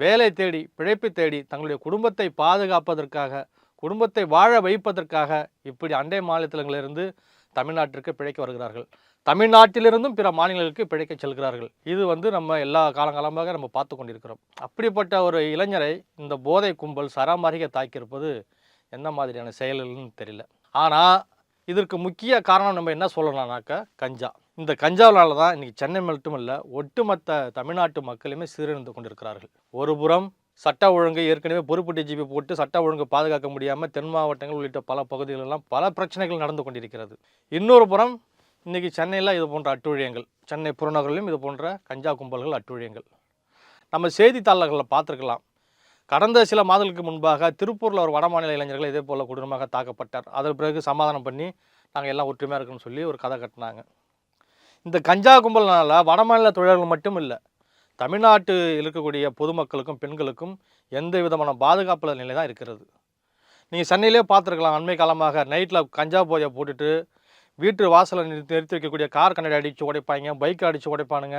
வேலை தேடி பிழைப்பு தேடி தங்களுடைய குடும்பத்தை பாதுகாப்பதற்காக குடும்பத்தை வாழ வைப்பதற்காக இப்படி அண்டை மாநிலத்திலிருந்து தமிழ்நாட்டிற்கு பிழைக்க வருகிறார்கள். தமிழ்நாட்டிலிருந்தும் பிற மாநிலங்களுக்கு பிழைக்க செல்கிறார்கள். இது வந்து நம்ம எல்லா காலங்காலமாக நம்ம பார்த்து கொண்டிருக்கிறோம். அப்படிப்பட்ட ஒரு இளைஞரை இந்த போதை கும்பல் சராமாரிக தாக்கியிருப்பது என்ன மாதிரியான செயல்கள்னு தெரியல. ஆனால் இதற்கு முக்கிய காரணம் நம்ம என்ன சொல்லலாம்னாக்கா கஞ்சா. இந்த கஞ்சாவினால தான் இன்றைக்கி சென்னை மட்டும் இல்லை ஒட்டுமொத்த தமிழ்நாட்டு மக்களுமே சீரழிந்து கொண்டிருக்கிறார்கள். ஒரு புறம் சட்ட ஒழுங்கு ஏற்கனவே பொறுப்பு டிஜிபி போட்டு சட்ட ஒழுங்கு பாதுகாக்க முடியாமல் தென் மாவட்டங்கள் உள்ளிட்ட பல பகுதிகளெல்லாம் பல பிரச்சனைகள் நடந்து கொண்டிருக்கிறது. இன்னொரு புறம் இன்றைக்கி சென்னையில் இது போன்ற அட்டுழியங்கள் சென்னை புறநகரிலும் இது போன்ற கஞ்சா கும்பல்கள் அட்டுழியங்கள். நம்ம செய்தித்தாளர்களில் பார்த்துருக்கலாம். கடந்த சில மாதங்களுக்கு முன்பாக திருப்பூரில் ஒரு வடமாநில இளைஞர்கள் இதே போல் கொடூரமாக தாக்கப்பட்டார். அதன் பிறகு சமாதானம் பண்ணி நாங்கள் எல்லாம் ஒற்றுமையாக இருக்கணும்னு சொல்லி ஒரு கதை கட்டினாங்க. இந்த கஞ்சா கும்பல்னால வடமாநில தொழிலாளர்கள் மட்டும் இல்லை தமிழ்நாட்டில் இருக்கக்கூடிய பொதுமக்களுக்கும் பெண்களுக்கும் எந்த விதமான பாதுகாப்பு நிலை தான் இருக்கிறது. நீங்கள் சென்னையிலே பார்த்துருக்கலாம் அண்மை காலமாக நைட்டில் கஞ்சா போதையை போட்டுட்டு வீட்டு வாசலில் நிறுத்தி நிறுத்தி வைக்கக்கூடிய கார் கண்ணாடி அடித்து உடைப்பாங்க பைக் அடித்து உடைப்பானுங்க.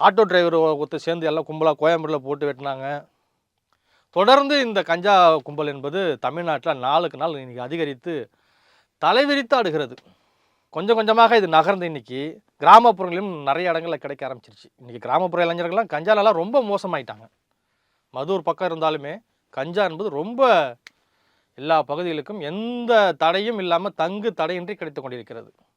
ஆட்டோ டிரைவர் ஒருத்தர் சேர்ந்து எல்லாம் கும்பலாக கோயம்பூரில் போட்டு வெட்டினாங்க. தொடர்ந்து இந்த கஞ்சா கும்பல் என்பது தமிழ்நாட்டில் நாளுக்கு நாள் இன்றைக்கி அதிகரித்து தலைவிரித்து ஆடுகிறது. கொஞ்சம் கொஞ்சமாக இது நகர்ந்து இன்னைக்கு கிராமப்புறங்களிலும் நிறைய இடங்களில் கிடைக்க ஆரம்பிச்சிருச்சு. இன்றைக்கி கிராமப்புற இளைஞர்கள்லாம் கஞ்சாலெல்லாம் ரொம்ப மோசமாயிட்டாங்க. மதுர் பக்கம் இருந்தாலுமே கஞ்சா என்பது ரொம்ப எல்லா பகுதிகளுக்கும் எந்த தடையும் இல்லாமல் தங்கு தடையின்றி கிடைத்து கொண்டிருக்கிறது.